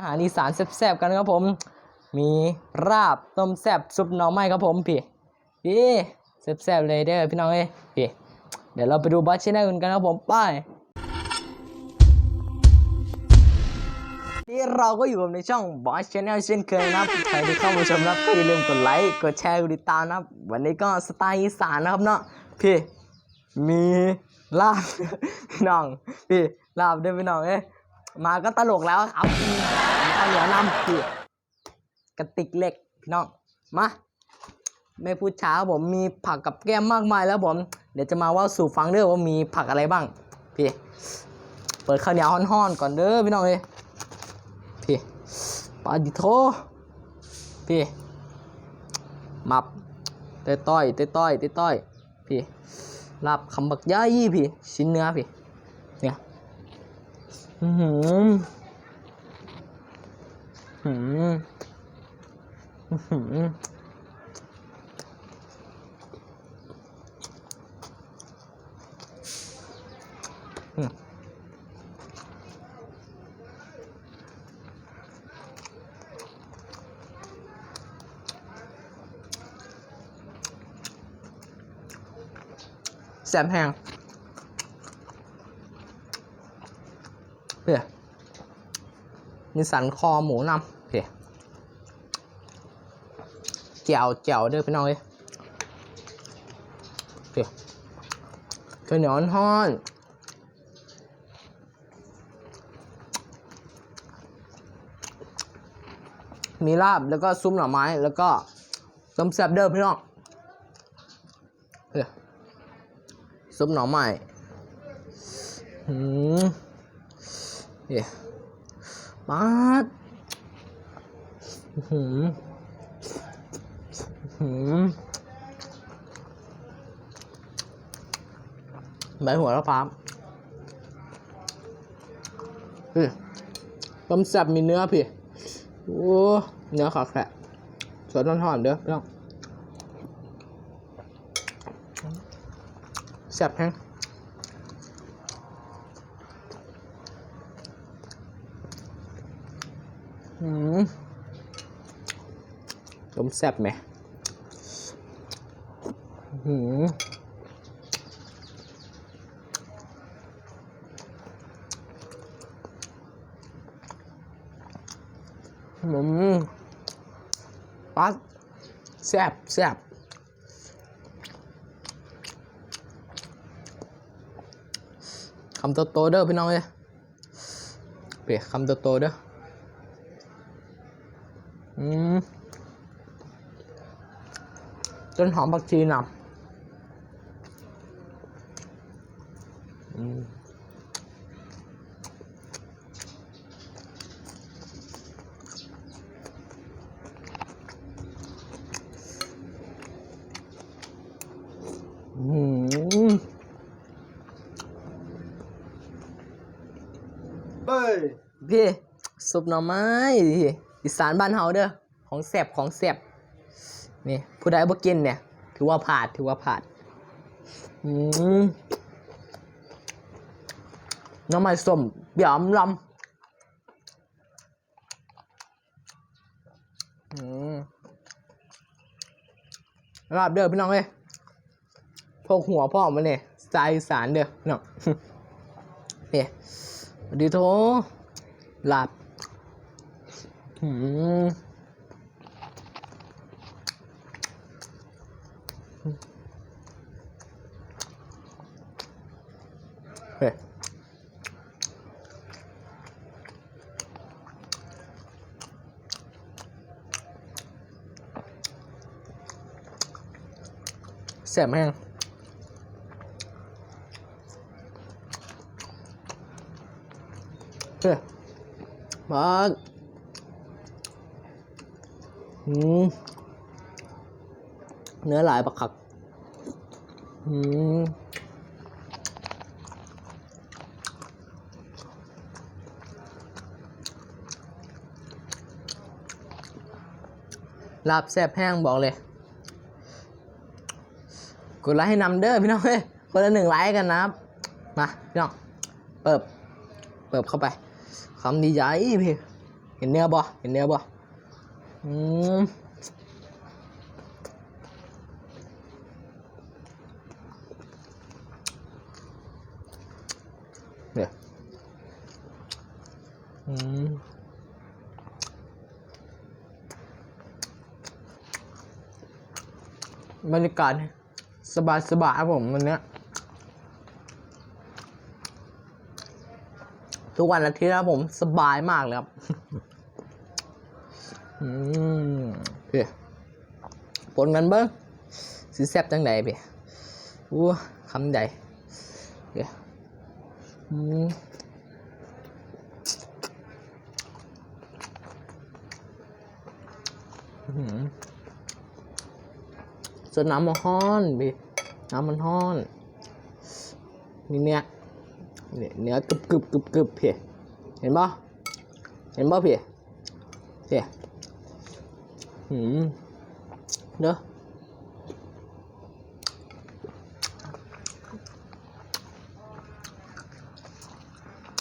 อาหารอีสานแซ่บๆกันครับผม มีราบต้มแซ่บซุปหน่อไม้ครับผมพี่พี่แซ่บๆเลยเด้อพี่น้องเอ้พี่เดี๋ยวเราไปดูบัตชแนลกันครับผมไปนี่เราก็อยู่ในช่องบอสชาแนลเช่นเคยนะครับใครที่เข้ามาชมนะก็อย่าลืมกดไลค์กดแชร์กดติดตามนะวันนี้ก็สไตล์อีสานนะครับเนาะพี่มีลาบพี่น้องพี่ลาบด้วยพี่น้องเอ้ มาก็ตลกแล้วครับข้าวเหนียวนำพี่กระติกเหล็กพี่น้อง มาไม่พูดช้าผมมีผักกับแก้มมากมายแล้วผม เดี๋ยวจะมาว่าสู่ฟังเด้อว่ามีผักอะไรบ้าง พี่ เปิดข้าวเหนียวห้อนๆก่อนเด้อพี่น้องเอ้ยพี่ปาดิโทพี่มับเต้ต้อยเต้ต้อยเต้ต้อยพี่ลาบคำบักย่ายพี่ ชิ้นเนื้อพี่ หือหืมอื้อหืออืมแสบแห้ง เพื่อมีสันคอหมูนำเพื่อแจ่วแจ่วเด้อพี่น้องเอ้ยเพื่อข้าวเหนียวฮ้อนมีลาบแล้วก็ซุ้มหน่อไม้แล้วก็ต้มแซ่บเด้อพี่น้องเพื่อซุปหน่อไม้หืม เย่มาดหืมหืมใบหัวแล้วพร้ามพี่ต้มแซ่บมีเนื้อพี่โอ้เนื้อขาแขะสดร้อนๆเด้อพี่น้องแซ่บแฮงอืม ต้มแซ่บไหมอืมอืมปัดแซ่บแซ่บคำโตๆเด้อพี่น้องเอ้ยเปียคำโตๆเด้อ อืมต้นหอมผักชีนำอืมอืมเฮ้ยพี่ซุปหน่อไม้พี่ อีสานบ้านเฮาเด้อของแซ่บของแซ่บนี่ผู้ใดบ่กินเนี่ย ถือว่าผาดถือว่าผาดน้ำไม้ส้มเบียมลำอืมลาบเด้อพี่น้องเอ้ยพกหัวพ่อมาเนี่ยสไตล์อีสานเด้อพี่น้องเนี่ยดีโทหลับ เฮ้ยแซ่บแห้งเฮ้ยมาอืม เนื้อหลายปักขักอืมลาบแซ่บแห้งบอกเลย กดไลค์ให้นำเด้อพี่น้องเฮ้ยคนละหนึ่งไลค์กันนะครับ มา พี่น้อง เปิบ เปิบเข้าไปคำดีใหญ่พี่ เห็นเนื้อบ่เห็นเนื้อบ่อืม อืมบรรยากาศสบายสบายๆครับผมวันนี้ทุกวันอาทิตย์ครับผมสบายมากเลยครับ อืมเพี่ผลกันเบิ้งสีแซ่บจังใดพี่อู้คำใดเพี่อืมอื้อหือ ส่วนน้ำมันฮ้อนพี่น้ำมันฮ้อนนี่เนี่ยเนื้อกรึบกรึบกรึบกรึบเพี่เห็นป่ะเห็นป่ะพี่เพี่หืมเด้อ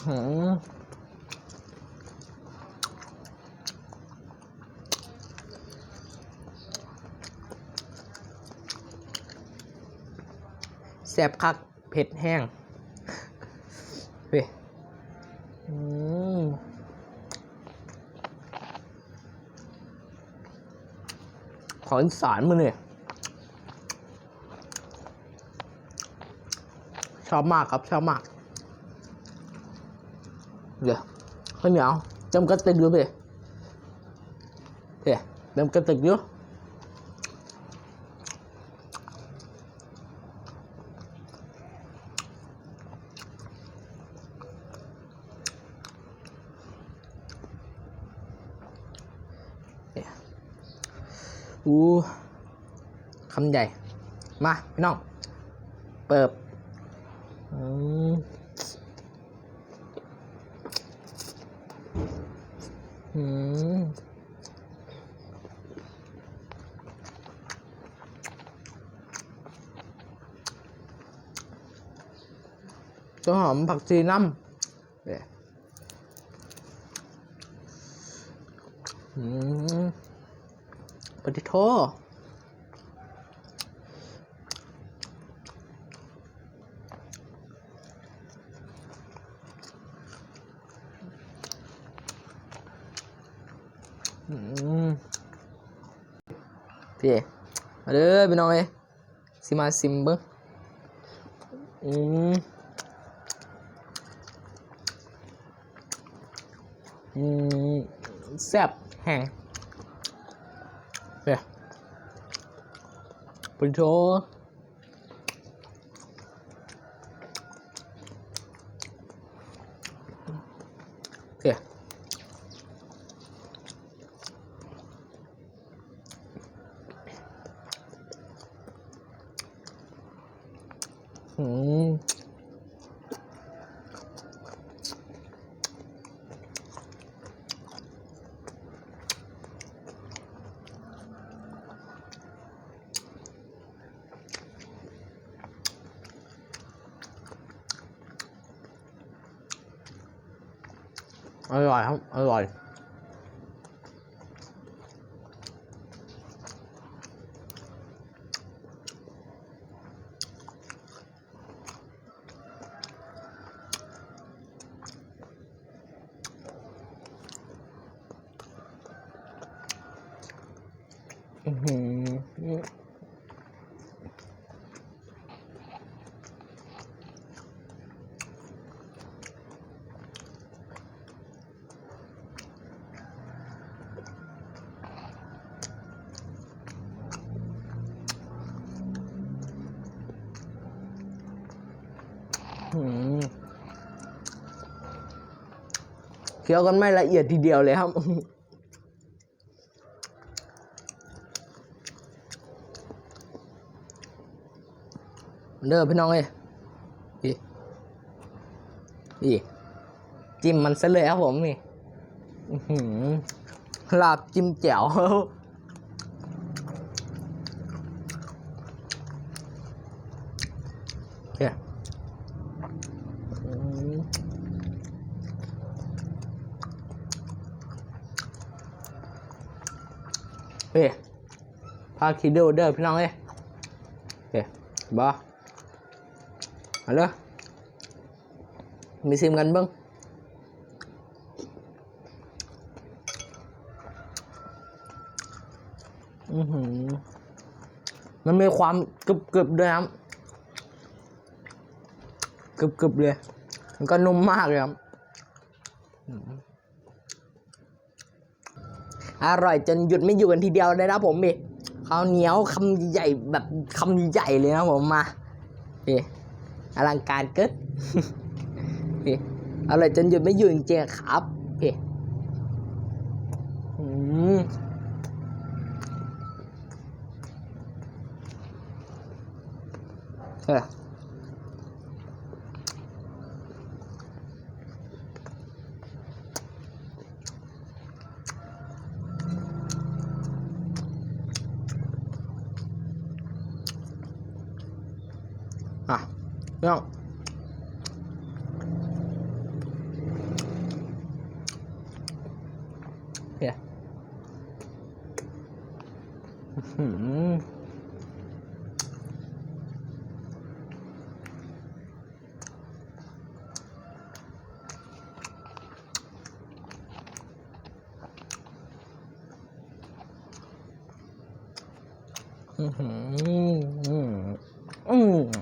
หืม บคักเผ็ดแห้งเฮ้ยอืมขออีสารมาเนี่ยชอบมากครับ ชอบมากเดี๋ยวข้าวเหนียวจำกระติกดูสิเฮ้ยจำกระติกดู อู้คำใหญ่ มาพี่น้อง เปิบอืมอืมต้นหอมผักชีน้ำเนี่ยอืม ปฏิโทอืมพี่มาเด้อพี่น้องเอ้ยสิมาซิมเบิ้งอืมอืมแซ่บแห้ง เนี่ย อร่อยครับ อร่อย อื้อหืออืมเคี้ยวกันไม่ละเอียดทีเดียวเลยครับเด้อพี่น้องเอ้ยนี่นี่จิ้มมันซะเลยครับผมนี่หลาบจิ้มแจ่ว โอเคอืม เฮ้ยพาคิดเดอร์เดอร์พี่น้องเอ้ยเฮ้ยบอเอาเลมีซิมกันบ้างอือหือมันมีความกรึบกรึบๆด้วยครับกรึบกรึบๆเลย มันก็นุ่มมากเลยครับ อร่อยจนหยุดไม่อยู่กันทีเดียวเลยนะผมพี่ข้าวเหนียวคำใหญ่แบบคำใหญ่เลยนะผมมาพี่อลังการเกิดพี่อร่อยจนหยุดไม่อยู่จริงๆครับพี่อืมเออ อะเรื่องเฮียอื้อหืออื้อหืออืมอืมอืม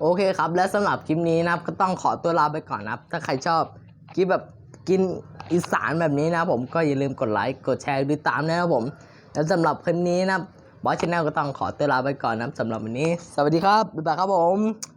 โอเคครับ และสำหรับคลิปนี้นะครับ ก็ต้องขอตัวลาไปก่อนนะครับ ถ้าใครชอบคลิปแบบกินอีสานแบบนี้นะผมก็อย่าลืมกดไลค์กดแชร์ติดตามนะครับผม แล้วสำหรับคลิปนี้นะครับบอสชาแนลก็ต้องขอตัวลาไปก่อนนะครับสำหรับวันนี้ สวัสดีครับบ๊ายบายครับผม